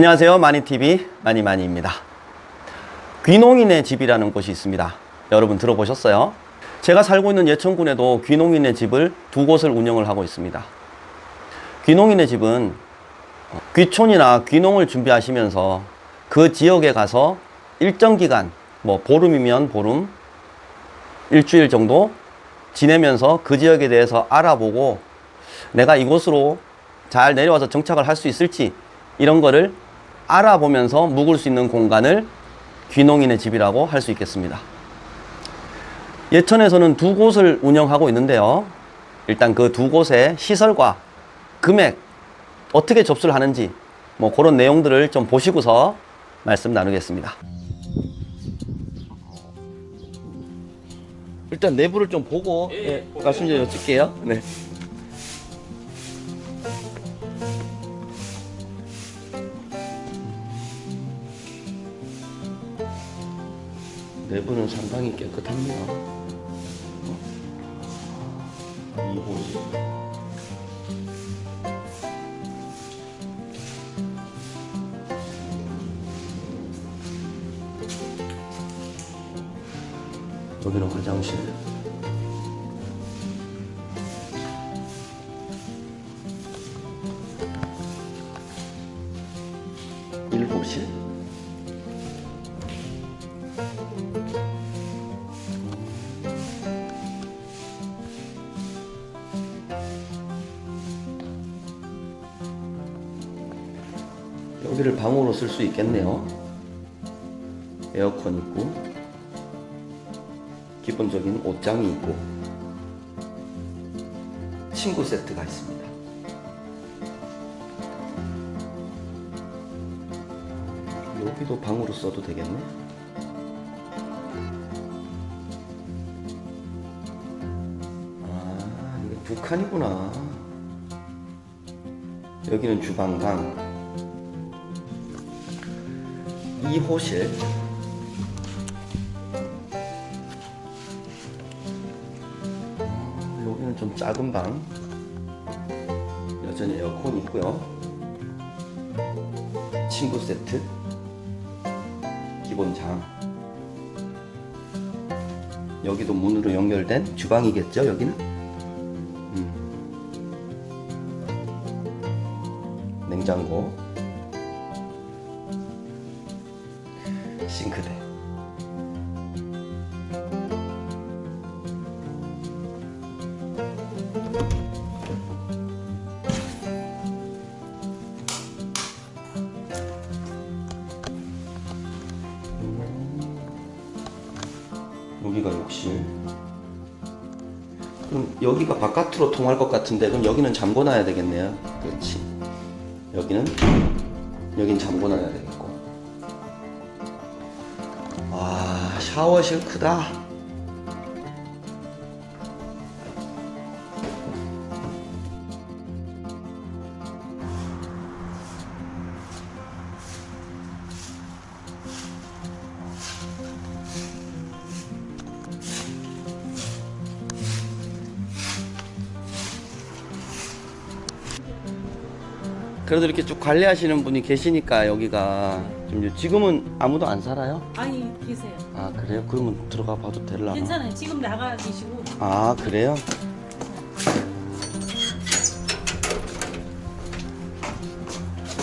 안녕하세요. 마니TV 마니마니입니다. 귀농인의 집이라는 곳이 있습니다. 여러분 들어보셨어요? 제가 살고 있는 예천군에도 귀농인의 집을 두 곳을 운영을 하고 있습니다. 귀농인의 집은 귀촌이나 귀농을 준비하시면서 그 지역에 가서 일정 기간, 뭐 보름이면 보름, 일주일 정도 지내면서 그 지역에 대해서 알아보고 내가 이곳으로 잘 내려와서 정착을 할 수 있을지 이런 거를 알아보면서 묵을 수 있는 공간을 귀농인의 집이라고 할 수 있겠습니다. 예천에서는 두 곳을 운영하고 있는데요. 일단 그 두 곳의 시설과 금액, 어떻게 접수를 하는지 뭐 그런 내용들을 좀 보시고서 말씀 나누겠습니다. 일단 내부를 좀 보고 예, 말씀 좀 여쭐게요. 네. 내부는 상당히 깨끗합니다. 이곳이 여기는 화장실. 일호실. 여기를 방으로 쓸 수 있겠네요. 에어컨 있고, 기본적인 옷장이 있고, 친구 세트가 있습니다. 여기도 방으로 써도 되겠네. 아, 이게 두 칸이구나. 여기는 주방방, 2호실, 여기는 좀 작은 방. 여전히 에어컨 있고요. 친구 세트. 기본 장. 여기도 문으로 연결된 주방이겠죠, 여기는? 음. 냉장고. 싱크대. 여기가 욕실. 그럼 여기가 바깥으로 통할 것 같은데 그럼 여기는 잠궈 놔야 되겠네요. 그렇지. 여기는 여긴 잠궈 놔야 되겠고. 와 샤워실 크다. 그래도 이렇게 쭉 관리하시는 분이 계시니까 여기가 좀 지금은 아무도 안 살아요? 아니 계세요. 아 그래요? 그러면 들어가 봐도 되려나? 괜찮아요. 지금 나가 계시고 아 그래요?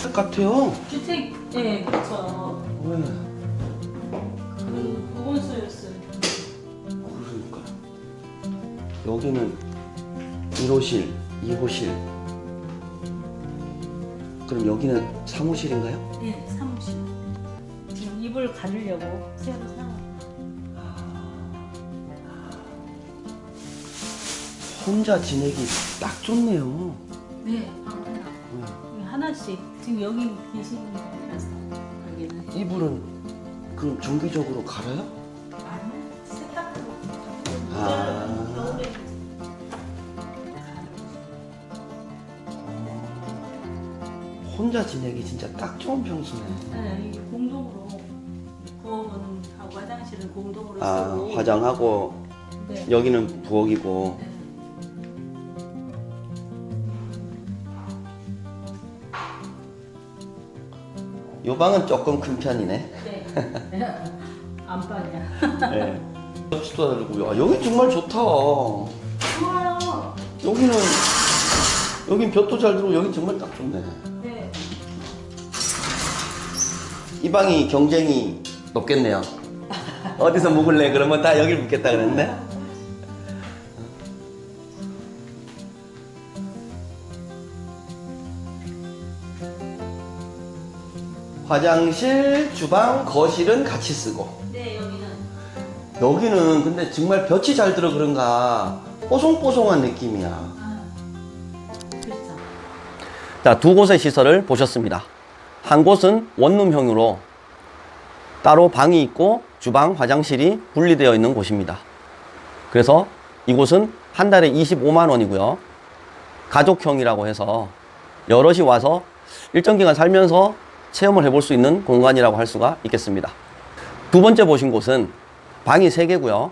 똑같아요. 주택 예 그렇죠. 왜? 그 보건소였어요. 그러니까 여기는 1호실, 2호실. 그럼 여기는 사무실인가요? 예 사무실. 지금 이불 가르려고 새로 사. 혼자 지내기 딱 좋네요. 네 방 하나. 여기 하나씩 지금 여기 계시는 분이라서 여기는 이불은 그럼 정기적으로 갈아요? 아니 세탁도. 아. 혼자 지내기 진짜 딱 좋은 평수네. 네, 이게 공동으로 부엌은 하고 화장실은 공동으로 아 쓰고. 화장하고 네. 여기는 부엌이고 네. 요 방은 조금 큰 편이네. 네. 안방이야. 네. 접시도 다르고, 야, 여기 정말 좋다. 좋아요. 여기는, 여긴 볕도 잘 들어오고, 여긴 정말 딱 좋네. 이 방이 경쟁이 높겠네요. 어디서 묵을래? 그러면 다 여길 묵겠다 그랬네. 화장실, 주방, 거실은 같이 쓰고 네, 여기는. 여기는 근데 정말 볕이 잘 들어 그런가 뽀송뽀송한 느낌이야. 아, 그렇죠. 자, 두 곳의 시설을 보셨습니다. 한 곳은 원룸형으로 따로 방이 있고 주방, 화장실이 분리되어 있는 곳입니다. 그래서 이곳은 한 달에 25만 원이고요. 가족형이라고 해서 여럿이 와서 일정 기간 살면서 체험을 해볼 수 있는 공간이라고 할 수가 있겠습니다. 두 번째 보신 곳은 방이 세개고요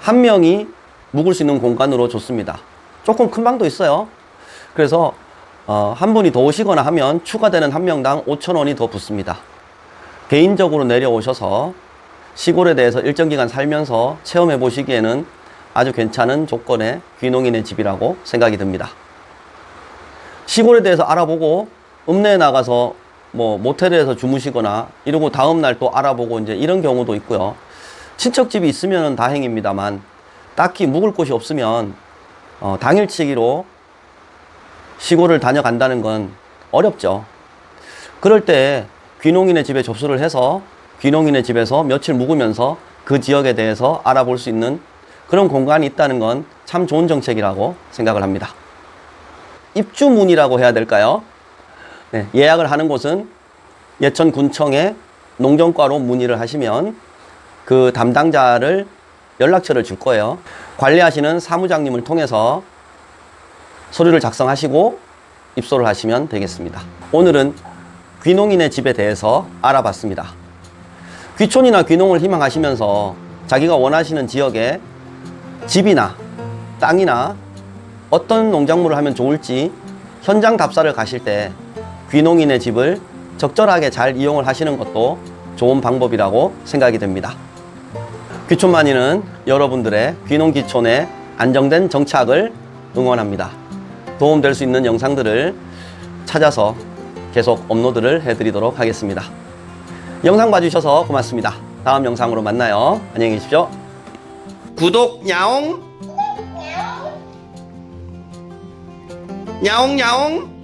한 명이 묵을 수 있는 공간으로 좋습니다. 조금 큰 방도 있어요. 그래서 어, 한 분이 더 오시거나 하면 추가되는 한 명당 5천 원이 더 붙습니다. 개인적으로 내려오셔서 시골에 대해서 일정 기간 살면서 체험해 보시기에는 아주 괜찮은 조건의 귀농인의 집이라고 생각이 듭니다. 시골에 대해서 알아보고 읍내에 나가서 뭐 모텔에서 주무시거나 이러고 다음 날 또 알아보고 이제 이런 경우도 있고요. 친척집이 있으면 다행입니다만 딱히 묵을 곳이 없으면 어, 당일치기로 시골을 다녀간다는 건 어렵죠. 그럴 때 귀농인의 집에 접수를 해서 귀농인의 집에서 며칠 묵으면서 그 지역에 대해서 알아볼 수 있는 그런 공간이 있다는 건 참 좋은 정책이라고 생각을 합니다. 입주문이라고 해야 될까요? 네, 예약을 하는 곳은 예천군청에 농정과로 문의를 하시면 그 담당자를 연락처를 줄 거예요. 관리하시는 사무장님을 통해서 서류를 작성하시고 입소를 하시면 되겠습니다. 오늘은 귀농인의 집에 대해서 알아봤습니다. 귀촌이나 귀농을 희망하시면서 자기가 원하시는 지역에 집이나 땅이나 어떤 농작물을 하면 좋을지 현장 답사를 가실 때 귀농인의 집을 적절하게 잘 이용을 하시는 것도 좋은 방법이라고 생각이 됩니다. 귀촌만이는 여러분들의 귀농 귀촌의 안정된 정착을 응원합니다. 도움될 수 있는 영상들을 찾아서 계속 업로드를 해드리도록 하겠습니다. 영상 봐주셔서 고맙습니다. 다음 영상으로 만나요. 안녕히 계십시오. 구독 야옹 야옹 야옹